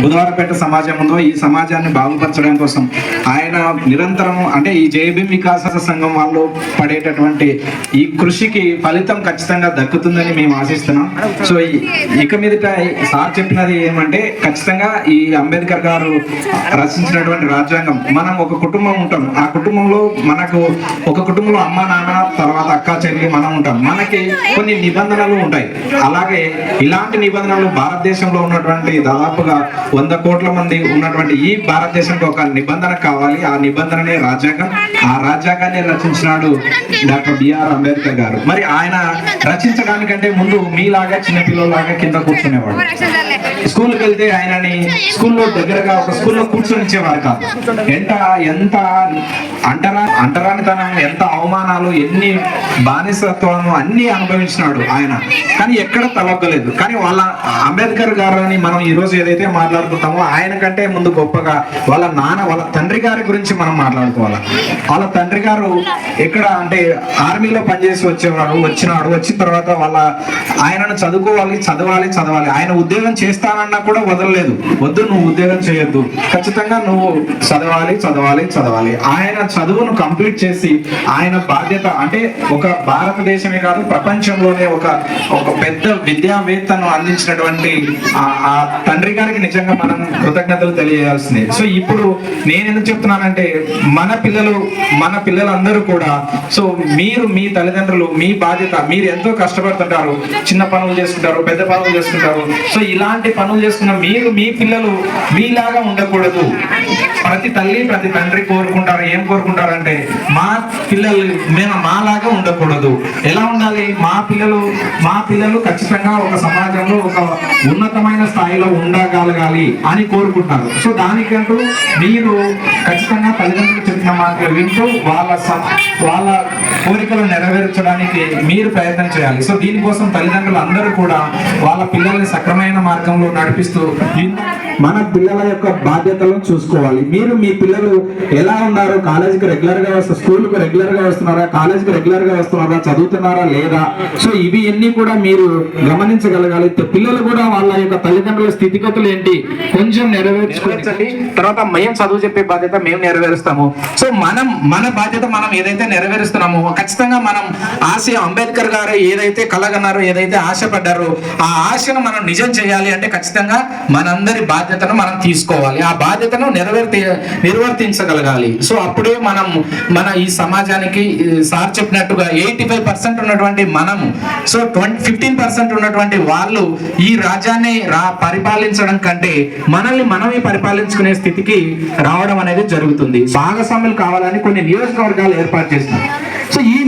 బుధవారపేట సమాజం ఉందో ఈ సమాజాన్ని బాగుపరచడం కోసం ఆయన నిరంతరం అంటే ఈ జేబీ వికాస సంఘం వాళ్ళు పడేటటువంటి ఈ కృషికి ఫలితం ఖచ్చితంగా దక్కుతుందని మేము ఆశిస్తున్నాం. సో ఈ- ఇక మీదట సార్ చెప్పినది ఏమంటే ఖచ్చితంగా ఈ అంబేద్కర్ గారు రచించినటువంటి రాజ్యాంగం మనం ఒక కుటుంబం ఉంటాం. ఆ కుటుంబంలో మనకు ఒక కుటుంబంలో అమ్మ నాన్న తర్వాత అక్క చెల్లి మనం ఉంటాం. మనకి కొన్ని నిబంధనలు ఉంటాయి. అలాగే ఇలాంటి నిబంధనలు భారతదేశంలో ఉన్నటువంటి దాదాపుగా వంద కోట్ల మంది ఉన్నటువంటి ఈ భారతదేశంలో ఒక నిబంధన కావాలి. ఆ నిబంధననే రాజ్యాంగం. ఆ రాజ్యాంగాన్ని రచించినాడు డాక్టర్ బిఆర్ అంబేద్కర్ గారు. మరి ఆయన రచించడానికంటే ముందు మీలాగా చిన్నపిల్లలాగా కింద కూర్చునేవాడు. స్కూల్కి వెళ్తే ఆయనని స్కూల్లో దగ్గరగా ఒక స్కూల్లో కూర్చొనిచ్చేవారు కాదు. ఎంత ఎంత అంటరా అంటరానితనం ఎంత అవమానాలు ఎన్ని బానిసత్వము అన్ని అనుభవించినాడు ఆయన. కానీ ఎక్కడ తలొక్కలేదు కానీ వాళ్ళ అంబేద్కర్ గారని మనం ఈ రోజు ఏదైతే మాట్లాడుకుంటామో ఆయన కంటే ముందు గొప్పగా వాళ్ళ నాన్న వాళ్ళ తండ్రి గారి గురించి మనం మాట్లాడుకోవాలి? వాళ్ళ తండ్రి గారు ఎక్కడ అంటే ఆర్మీలో పనిచేసి వచ్చేవాడు వచ్చినాడు. వచ్చిన తర్వాత వాళ్ళ ఆయనను చదువుకోవాలి చదవాలి చదవాలి. ఆయన ఉద్యోగం చేస్తానన్నా కూడా వదలలేదు. వద్దు నువ్వు ఉద్యోగం చేయొద్దు. ఖచ్చితంగా నువ్వు చదవాలి చదవాలి చదవాలి. ఆయన చదువును కంప్లీట్ చేసి ఆయన బాధ్యత అంటే ఒక భారతదేశమే కాదు ప్రపంచంలోనే ఒక ఒక పెద్ద విద్యావేత్తను అందించినటువంటి ఆ- తండ్రి గారికి నిజంగా మనం కృతజ్ఞతలు తెలియాల్సింది సో ఇప్పుడు నేను ఎందుకు చెప్తున్నానంటే మన పిల్లలు మన పిల్లలందరూ కూడా సో మీరు మీ తల్లిదండ్రులు మీ బాధ్యత మీరు ఎంతో కష్టపడుతుంటారు చిన్న పనులు చేసుకుంటారు పెద్ద పనులు చేసుకుంటారు. సో ఇలాంటి పనులు చేసుకున్న మీరు మీ పిల్లలు మీలాగా ఉండకూడదు. ప్రతి తల్లి ప్రతి తండ్రి కోరుకుంటారు ఏం కోరుకుంటారంటే మా పిల్లలు మేము మాలాగా ఉండకూడదు. ఎలా ఉండాలి? మా పిల్లలు మా పిల్లలు ఖచ్చితంగా ఒక సమాజంలో ఒక ఉన్నతమైన స్థాయిలో ఉండగలగాలి అని కోరుకుంటారు. సో దానికంటూ మీరు ఖచ్చితంగా తల్లిదండ్రులు చెప్పిన మాటలు వింటూ వాళ్ళ స- వాళ్ళ కోరికలు నెరవేర్చడానికి మీరు ప్రయత్నం చేయాలి. సో దీనికోసం తల్లిదండ్రులు అందరూ కూడా వాళ్ళ పిల్లల్ని సక్రమైన మార్గంలో నడిపిస్తూ మన పిల్లల యొక్క బాధ్యతలను చూసుకోవాలి. మీరు మీ పిల్లలు ఎలా ఉన్నారు కాలేజీకి రెగ్యులర్గా వస్తారు స్కూల్కి రెగ్యులర్గా వస్తున్నారా కాలేజీకి రెగ్యులర్గా వస్తున్నారా చదువుతున్నారా లేదా? సో ఇవి అన్ని కూడా మీరు గమనించగలగాలి. పిల్లలు కూడా వాళ్ళ యొక్క తల్లిదండ్రుల స్థితిగతులు ఏంటి? కొంచెం నెరవేర్చుకోవచ్చండి తర్వాత మేము చదువు చెప్పే బాధ్యత మేము నెరవేరుస్తాము. సో మనం మన బాధ్యత మనం ఏదైతే నెరవేరుస్తున్నామో ఖచ్చితంగా మనం ఆశయం అంబేద్కర్ గారు ఏదైతే కలగన్నారో ఏదైతే ఆశపడ్డారో ఆ ఆశను మనం నిజం చేయాలి అంటే ఖచ్చితంగా మనందరి బాధ్యతను మనం తీసుకోవాలి. ఆ బాధ్యతను నెరవేర్తి నిర్వర్తించగలగాలి. సో అప్పుడే మనం మన ఈ సమాజానికి సార్ చెప్పినట్టుగా ఎయిటీ ఫైవ్ పర్సెంట్ ఉన్నటువంటి మనము సో ట్వంటీ ఫిఫ్టీన్ పర్సెంట్ ఉన్నటువంటి వాళ్ళు ఈ రాజ్యాన్ని రా పరిపాలించడం కంటే మనల్ని మనమే పరిపాలించుకునే స్థితికి రావడం అనేది జరుగుతుంది. భాగస్వాములు కావాలని కొన్ని నియోజకవర్గాలు ఏర్పాటు చేస్తున్నారు.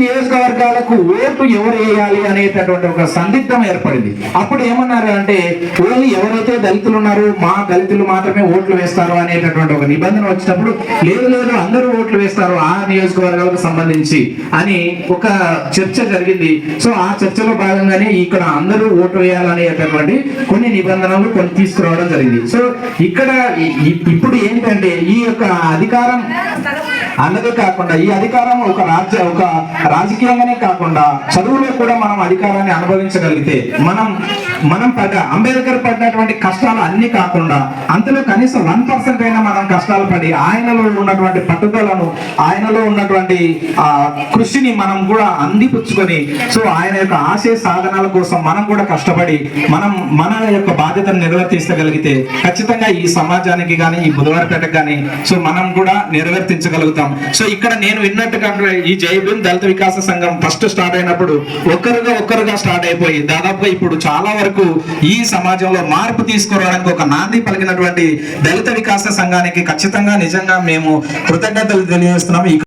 నియోజకవర్గాలకు ఓటు ఎవరు వేయాలి అనేటటువంటి ఒక సందిగ్ధం ఏర్పడింది. అప్పుడు ఏమన్నారు అంటే ఓన్లీ ఎవరైతే దళితులు ఉన్నారో మా దళితులు మాత్రమే ఓట్లు వేస్తారు అనేటటువంటి ఒక నిబంధన వచ్చినప్పుడు లేదు లేదు అందరూ ఓట్లు వేస్తారు ఆ నియోజకవర్గాలకు సంబంధించి అని ఒక చర్చ జరిగింది. సో ఆ చర్చలో భాగంగానే ఇక్కడ అందరూ ఓటు వేయాలనేటటువంటి కొన్ని నిబంధనలు కొన్ని తీసుకురావడం జరిగింది. సో ఇక్కడ ఇప్పుడు ఏంటంటే ఈ యొక్క అధికారం అన్నదే కాకుండా ఈ అధికారం ఒక రాజ్య ఒక రాజకీయంగానే కాకుండా చదువులో కూడా మనం అధికారాన్ని అనుభవించగలిగితే మనం మనం పడ్డ అంబేద్కర్ పడినటువంటి కష్టాలు అన్ని కాకుండా అంతలో కనీసం వన్ పర్సెంట్ అయినా మనం కష్టాలు పడి ఆయనలో ఉన్నటువంటి పట్టుదలను ఆయనలో ఉన్నటువంటి ఆ కృషిని మనం కూడా అందిపుచ్చుకొని సో ఆయన యొక్క ఆశయ సాధనాల కోసం మనం కూడా కష్టపడి మనం మన యొక్క బాధ్యతను నిర్వర్తించగలిగితే ఖచ్చితంగా ఈ సమాజానికి కానీ ఈ బుధవారపేటకు కానీ సో మనం కూడా నిర్వర్తించగలుగుతాం. సో ఇక్కడ నేను విన్నట్టుగా ఈ జై దళిత వికాస సంఘం ఫస్ట్ స్టార్ట్ అయినప్పుడు ఒక్కరుగా ఒక్కరుగా స్టార్ట్ అయిపోయి దాదాపుగా ఇప్పుడు చాలా వరకు ఈ సమాజంలో మార్పు తీసుకురావడానికి ఒక నాంది పలికినటువంటి దళిత వికాస సంఘానికి ఖచ్చితంగా నిజంగా మేము కృతజ్ఞతలు తెలియజేస్తున్నాము.